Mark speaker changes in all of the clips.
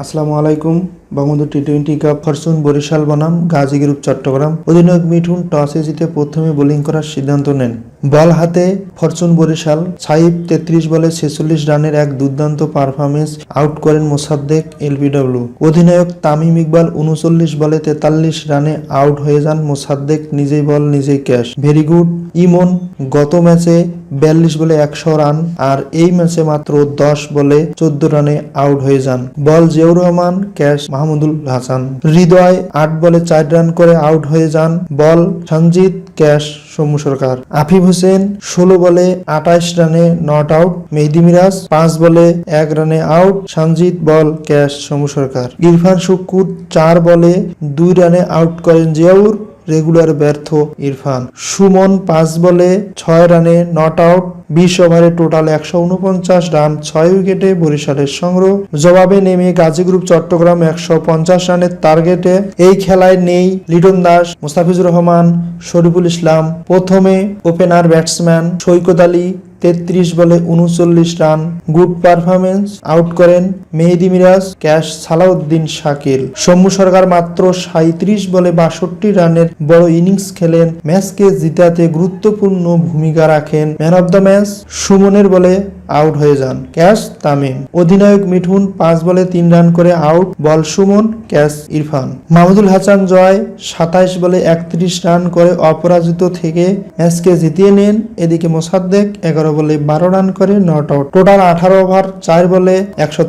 Speaker 1: আসসালামু আলাইকুম। Bangabandhu T twenty cup Fortune Barishal বনাম, গাজী গ্রুপ চট্টগ্রাম। অধিনায়ক মিঠুন টসে জিতে প্রথমে বোলিং করার সিদ্ধান্ত নেন। বল হাতে ফরচুন বরিশাল। সাইব তেত্রিশ বলে ছেচল্লিশ রানের এক দুর্দান্ত পারফরমেন্স আউট করেন মোসাদ্দেক এলবিডব্লিউ অধিনায়ক তামিম ইকবাল উনচল্লিশ বলে তেতাল্লিশ রানে আউট হয়ে যান মোসাদ্দেক, নিজেই বল, নিজেই ক্যাশ ভেরি গুড। ইমন, গত ম্যাচে বিয়াল্লিশ বলে একশো রান আর এই ম্যাচে মাত্র দশ বলে চোদ্দ রানে আউট হয়ে যান। Ball Ziaur Rahman catch Mahmudul Hasan. হৃদয় আট বলে চার রান করে আউট হয়ে যান বল সঞ্জিত ক্যাশ সৌম্য সরকার। আফিফ হোসেন ষোলো বলে আঠাইশ রানে নট আউট। মেহেদি মিরাজ পাঁচ বলে এক রানে out. Sanjit ball catch Soumya Sarkar. Irfan Sukkur চার বলে দুই রানে আউট করেন জিয়াউর। রেগুলার ব্যর্থ ইরফান। সুমন পাঁচ বলে ছয় রানে নট আউট। বিশ ওভারে টোটাল একশো উনপঞ্চাশ রান, ছয় উইকেটে বরিশালের সংগ্রহ। জবাবে নেমে গাজী গ্রুপ চট্টগ্রাম একশো পঞ্চাশ রানের টার্গেটে। এই খেলায় নেই লিটন দাস, মুস্তাফিজুর রহমান, শরীফুল ইসলাম। প্রথমে ওপেনার ব্যাটসম্যান সৈকত আলী তেত্রিশ বলে উনচল্লিশ রান। গুড পারফরমেন্স আউট করেন মেহেদি মিরাজ ক্যাশ সালাউদ্দিন শাকিল। সৌম্য সরকার মাত্র সাঁত্রিশ বলে বাষট্টি রানের বড় ইনিংস খেলেন। ম্যাচকে জিতাতে গুরুত্বপূর্ণ ভূমিকা রাখেন ম্যান অব দ্য ম্যাচ সুমনের বলে আউট হয়ে যান। ক্যাচ তামিম। অধিনায়ক মিঠুন পাঁচ বলে তিন রান করে out. Ball Sumon catch Irfan. Mahmudul Hasan Joy সাতাইশ বলে একত্রিশ রান করে অপরাজিত থেকে ম্যাচকে জিতিয়ে নেন। এদিকে মোসাদ্দেক এগারো বলে বারো রান করে নট আউট। টোটাল আঠারো ওভার, চার বলে একশো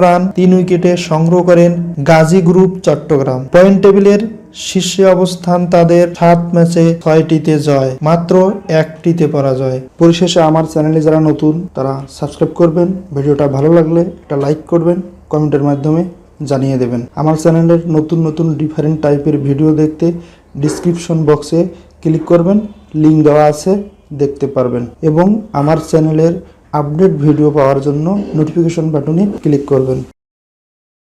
Speaker 1: রান, তিন উইকেটে সংগ্রহ করেন গাজী গ্রুপ চট্টগ্রাম। পয়েন্ট টেবিলের শীর্ষে অবস্থান তাদের সাত ম্যাচে ছয়টিতে জয়, মাত্র একটিতে পরাজয়। পরিশেষে আমার চ্যানেলে যারা নতুন, তারা সাবস্ক্রাইব করবেন। ভিডিওটা ভালো লাগলে একটা লাইক করবেন, কমেন্টের মাধ্যমে জানিয়ে দেবেন। আমার চ্যানেলের নতুন নতুন ডিফারেন্ট টাইপের ভিডিও দেখতে ডিসক্রিপশন বক্সে ক্লিক করবেন, লিঙ্ক দেওয়া আছে, দেখতে পারবেন। এবং আমার চ্যানেলের আপডেট ভিডিও পাওয়ার জন্য নোটিফিকেশন বাটনে ক্লিক করবেন।